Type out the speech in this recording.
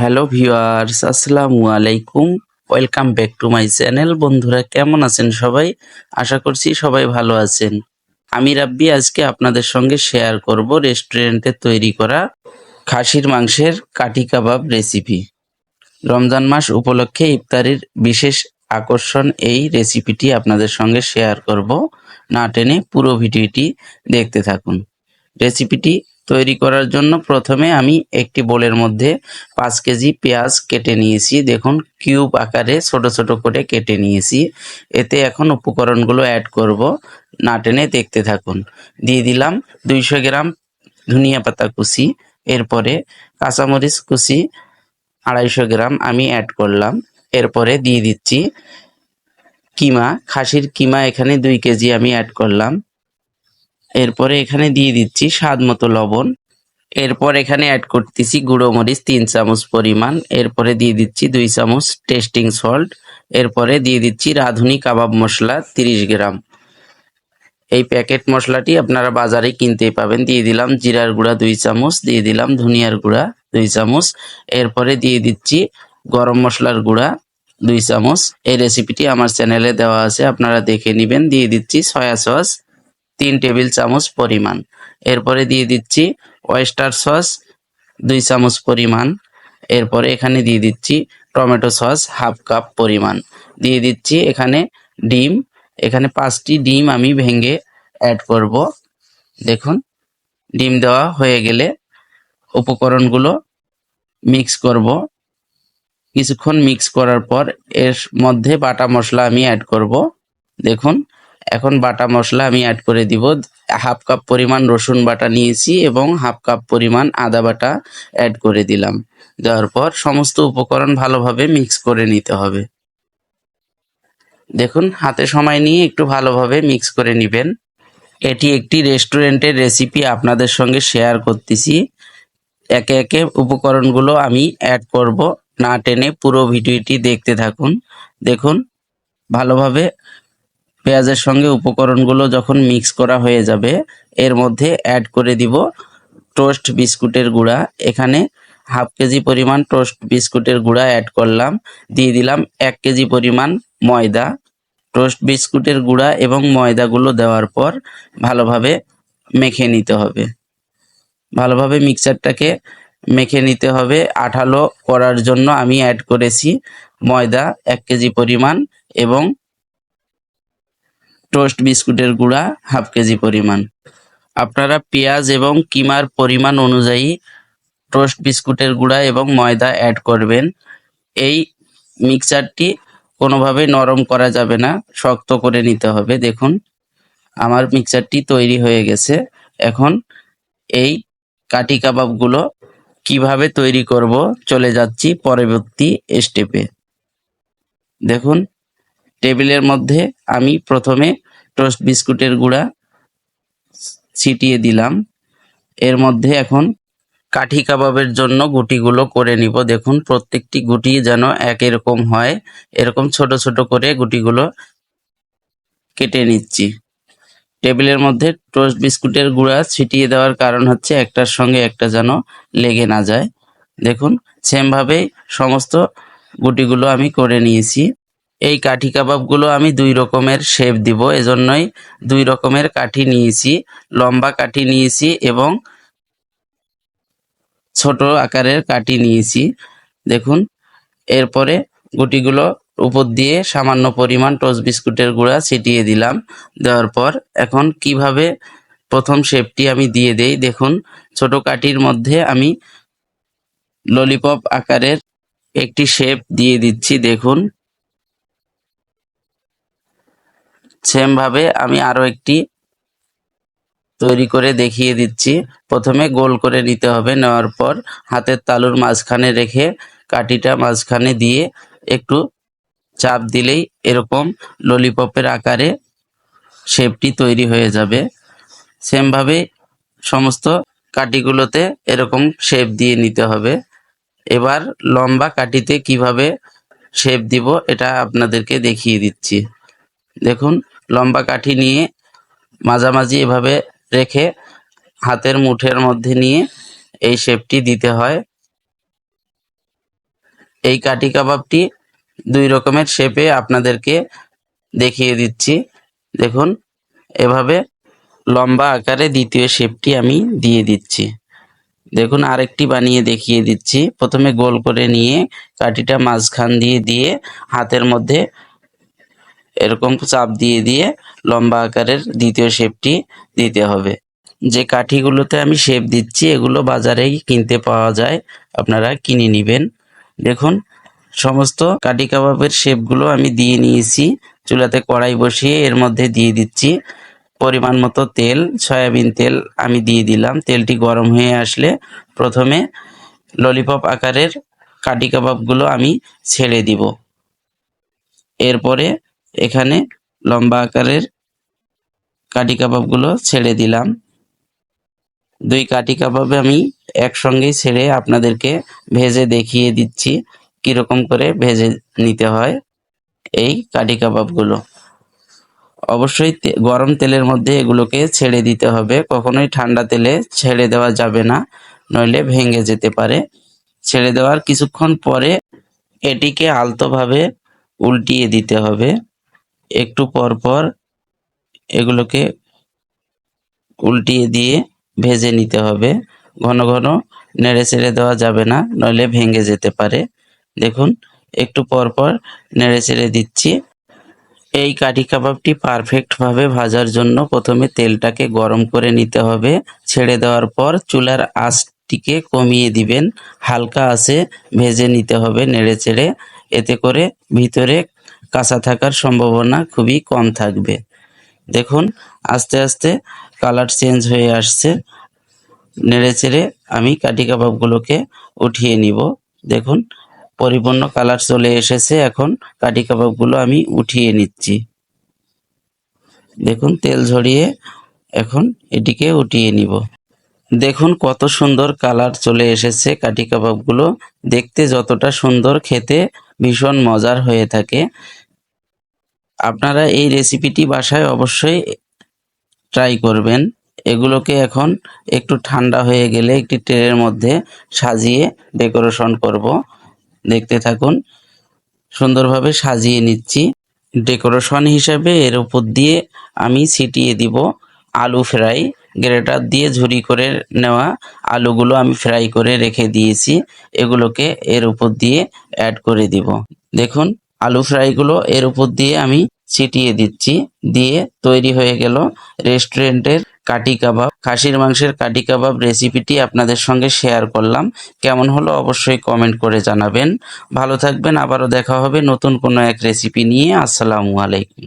Hello viewers, আসসালামু আলাইকুম। Welcome back to my channel. বন্ধুরা, কেমন আছেন সবাই? আশা করছি সবাই ভালো আছেন। আমি রাব্বি, আজকে আপনাদের সঙ্গে শেয়ার করব রেস্টুরেন্টে তৈরি করা খাসির মাংসের কাঠি কাবাব রেসিপি। রমজান মাস উপলক্ষে ইফতারির বিশেষ আকর্ষণ এই রেসিপিটি আপনাদের সঙ্গে শেয়ার করব। না টেনে পুরো ভিডিওটি দেখতে থাকুন। রেসিপিটি তৈরি করার জন্য প্রথমে আমি একটি বোলের মধ্যে পাঁচ কেজি পেঁয়াজ কেটে নিয়েছি। দেখুন, কিউব আকারে ছোট ছোট করে কেটে নিয়েছি। এতে এখন উপকরণগুলো অ্যাড করব। না টেনে দেখতে থাকুন। দিয়ে দিলাম দুইশো গ্রাম ধনিয়া পাতা কুচি। এরপরে কাঁচামরিচ কুচি আড়াইশো গ্রাম আমি অ্যাড করলাম। এরপরে দিয়ে দিচ্ছি কিমা, খাসির কিমা এখানে দুই কেজি আমি অ্যাড করলাম। এরপরে এখানে দিয়ে দিচ্ছি স্বাদ মতো লবণ। এরপর এখানে অ্যাড করতেছি গুঁড়ো মরিচ, তিন চামচ পরিমাণ। এরপরে দিয়ে দিচ্ছি দুই চামচ টেস্টিং সল্ট এরপরে দিয়ে দিচ্ছি রাঁধুনি কাবাব মশলা তিরিশ গ্রাম। এই প্যাকেট মশলাটি আপনারা বাজারে কিনতে পাবেন। দিয়ে দিলাম জিরার গুঁড়া দুই চামচ, দিয়ে দিলাম ধনিয়ার গুঁড়া দুই চামচ। এরপরে দিয়ে দিচ্ছি গরম মশলার গুঁড়া দুই চামচ। এই রেসিপিটি আমার চ্যানেলে দেওয়া আছে, আপনারা দেখে নেবেন। দিয়ে দিচ্ছি সয়া সস তিন টেবিল চামচ পরিমাণ। এরপরে দিয়ে দিচ্ছি ওয়েস্টার সস দুই চামচ পরিমাণ। এরপরে এখানে দিয়ে দিচ্ছি টমেটো সস হাফ কাপ পরিমাণ। দিয়ে দিচ্ছি এখানে ডিম। এখানে পাঁচটি ডিম আমি ভেঙে অ্যাড করব। দেখুন, ডিম দেওয়া হয়ে গেলে উপকরণগুলো মিক্স করব। কিছুক্ষণ মিক্স করার পর এর মধ্যে বাটা মশলা আমি অ্যাড করব। দেখুন এখন বাটা মশলা আমি অ্যাড করে দিব। হাফ কাপ পরিমাণ রসুন বাটা নিয়েছি এবং হাফ কাপ পরিমাণ আদা বাটা অ্যাড করে দিলাম। দেওয়ার পর সমস্ত উপকরণ ভালোভাবে মিক্স করে নিতে হবে। দেখুন, হাতে সময় নিয়ে একটু ভালোভাবে মিক্স করে নেবেন। এটি একটি রেস্টুরেন্টের রেসিপি আপনাদের সঙ্গে শেয়ার করতেছি। একে একে উপকরণগুলো আমি অ্যাড করব। না টেনে পুরো ভিডিওটি দেখতে থাকুন। দেখুন, ভালোভাবে পেঁয়াজের সঙ্গে উপকরণগুলো যখন মিক্স করা হয়ে যাবে, এর মধ্যে অ্যাড করে দিব টোস্ট বিস্কুটের গুঁড়া। এখানে হাফ কেজি পরিমাণ টোস্ট বিস্কুটের গুঁড়া অ্যাড করলাম। দিয়ে দিলাম এক কেজি পরিমাণ ময়দা। টোস্ট বিস্কুটের গুঁড়া এবং ময়দাগুলো দেওয়ার পর ভালোভাবে মেখে নিতে হবে। ভালোভাবে মিক্সারটাকে মেখে নিতে হবে। আঠালো করার জন্য আমি অ্যাড করেছি ময়দা এক কেজি পরিমাণ এবং টোস্ট বিস্কুটের গুঁড়া হাফ কেজি পরিমাণ। আপনারা পেঁয়াজ এবং কিমার পরিমাণ অনুযায়ী টোস্ট বিস্কুটের গুঁড়া এবং ময়দা অ্যাড করবেন। এই মিক্সচারটি কোনোভাবে নরম করা যাবে না, শক্ত করে নিতে হবে। দেখুন, আমার মিক্সচারটি তৈরি হয়ে গেছে। এখন এই কাঠি কাবাবগুলো কীভাবে তৈরি করব চলে যাচ্ছি পরবর্তী স্টেপে দেখুন টেবিলের মধ্যে আমি প্রথমে টোস্ট বিস্কুটের গুঁড়া ছিটিয়ে দিলাম। এর মধ্যে এখন কাঠি কাবাবের জন্য গুটিগুলো করে নিব। দেখুন, প্রত্যেকটি গুটি যেন এক এরকম হয়। এরকম ছোট ছোট করে গুটিগুলো কেটে নিচ্ছি। টেবিলের মধ্যে টোস্ট বিস্কুটের গুঁড়া ছিটিয়ে দেওয়ার কারণ হচ্ছে একটার সঙ্গে একটা যেন লেগে না যায়। দেখুন, সেমভাবেই সমস্ত গুটিগুলো আমি করে নিয়েছি। এই কাঠি কাবাবগুলো আমি দুই রকমের শেপ দিব, এজন্যই দুই রকমের কাঠি নিয়েছি। লম্বা কাঠি নিয়েছি এবং ছোট আকারের কাঠি নিয়েছি। দেখুন, এরপরে গুটিগুলো উপর দিয়ে সামান্য পরিমাণ টোস্ট বিস্কুটের গুঁড়া ছিটিয়ে দিলাম। দেওয়ার পর এখন কীভাবে প্রথম শেপটি আমি দিয়ে দেই, দেখুন, ছোট কাঠির মধ্যে আমি ললিপপ আকারের একটি শেপ দিয়ে দিচ্ছি, দেখুন। সেম ভাবে আমি আরও একটি তৈরি করে দেখিয়ে দিচ্ছি। প্রথমে গোল করে নিতে হবে। নেওয়ার পর হাতের তালুর মাঝখানে রেখে কাঠিটা মাঝখানে দিয়ে একটু চাপ দিলেই এরকম ললিপপের আকারে শেপটি তৈরি হয়ে যাবে। সেমভাবে সমস্ত কাঠিগুলোতে এরকম শেপ দিয়ে নিতে হবে। এবার লম্বা কাঠিতে কীভাবে শেপ দিব, এটা আপনাদেরকে দেখিয়ে দিচ্ছি। দেখুন লম্বা কাঠি নিয়ে মাঝামাঝি এভাবে রেখে হাতের মুঠের মধ্যে নিয়ে এই শেপটি দিতে হয়। এই কাঠি কাবাবটি দুই রকমের শেপে আপনাদেরকে দেখিয়ে দিচ্ছি। দেখুন, এভাবে লম্বা আকারে দ্বিতীয় শেপটি আমি দিয়ে দিচ্ছি। দেখুন, আরেকটি বানিয়ে দেখিয়ে দিচ্ছি। প্রথমে গোল করে নিয়ে কাঠিটা মাঝখান দিয়ে দিয়ে হাতের মধ্যে এরকম চাপ দিয়ে দিয়ে লম্বা আকারের দ্বিতীয় শেপটি দিতে হবে। যে কাঠিগুলোতে আমি শেপ দিচ্ছি, এগুলো বাজারেই কিনতে পাওয়া যায়, আপনারা কিনে নেবেন। দেখুন, সমস্ত কাঠি কাবাবের শেপগুলো আমি দিয়ে নিয়েছি। চুলাতে কড়াই বসিয়ে এর মধ্যে দিয়ে দিচ্ছি। পরিমাণ মতো তেল, সয়াবিন তেল আমি দিয়ে দিলাম। তেলটি গরম হয়ে আসলে প্রথমে ললিপপ আকারের কাঠি কাবাবগুলো আমি ছেড়ে দিব। এরপরে এখানে লম্বা আকারের কাঠি কাবাবগুলো ছেড়ে দিলাম। দুই কাঠি কাবাবে আমি একসঙ্গেই ছেড়ে আপনাদেরকে ভেজে দেখিয়ে দিচ্ছি, কীরকম করে ভেজে নিতে হয় এই কাঠি কাবাবগুলো। অবশ্যই গরম তেলের মধ্যে এগুলোকে ছেড়ে দিতে হবে। কখনোই ঠান্ডা তেলে ছেড়ে দেওয়া যাবে না, নইলে ভেঙে যেতে পারে। ছেড়ে দেওয়ার কিছুক্ষণ পরে এটিকে আলতোভাবে উল্টিয়ে দিতে হবে। একটু পর পর এগুলোকে উল্টিয়ে দিয়ে ভেজে নিতে হবে। ঘন ঘন নেড়ে ছেড়ে দেওয়া যাবে না, নইলে ভেঙে যেতে পারে। দেখুন, একটু পর পর নেড়ে ছেড়ে দিচ্ছি। এই কাঠি কাবাবটি পারফেক্টভাবে ভাজার জন্য প্রথমে তেলটাকে গরম করে নিতে হবে। ছেড়ে দেওয়ার পর চুলার আঁচটিকে কমিয়ে দিবেন। হালকা আছে ভেজে নিতে হবে নেড়ে চেড়ে। এতে করে ভিতরে কাঁচা থাকার সম্ভাবনা খুবই কম থাকবে। দেখুন, আস্তে আস্তে কালার চেঞ্জ হয়ে আসছে। নেড়ে চেড়ে আমি কাঠি কাবাবগুলোকে উঠিয়ে নিব। দেখুন, পরিপূর্ণ কালার চলে এসেছে। এখন কাঠি কাবাবগুলো আমি উঠিয়ে নিচ্ছি। দেখুন, তেল ঝরিয়ে এখন এটিকে উঠিয়ে নিব। দেখুন, কত সুন্দর কালার চলে এসেছে কাঠি কাবাবগুলো। দেখতে যতটা সুন্দর খেতে ভীষণ মজার হয়ে থাকে। আপনারা এই রেসিপিটি বাসায় অবশ্যই ট্রাই করবেন। এগুলোকে এখন একটু ঠান্ডা হয়ে গেলে একটি ট্রের মধ্যে সাজিয়ে ডেকোরেশন করব। দেখতে থাকুন। সুন্দরভাবে সাজিয়ে নিচ্ছি। ডেকোরেশন হিসাবে এর উপর দিয়ে আমি ছিটিয়ে দিব আলু ফ্রাই। গ্রেটার দিয়ে ঝুরি করে নেওয়া আলুগুলো আমি ফ্রাই করে রেখে দিয়েছি। এগুলোকে এর উপর দিয়ে অ্যাড করে দিব। দেখুন, আলু ফ্রাইগুলো এর উপর দিয়ে আমি ছিটিয়ে দিচ্ছি। দিয়ে তৈরি হয়ে গেল রেস্টুরেন্টের কাটি কাবাব। খাসির মাংসের কাটি কাবাব রেসিপিটি আপনাদের সঙ্গে শেয়ার করলাম। কেমন হলো অবশ্যই কমেন্ট করে জানাবেন। ভালো থাকবেন, আবারও দেখা হবে নতুন কোনো এক রেসিপি নিয়ে। আসসালামু আলাইকুম।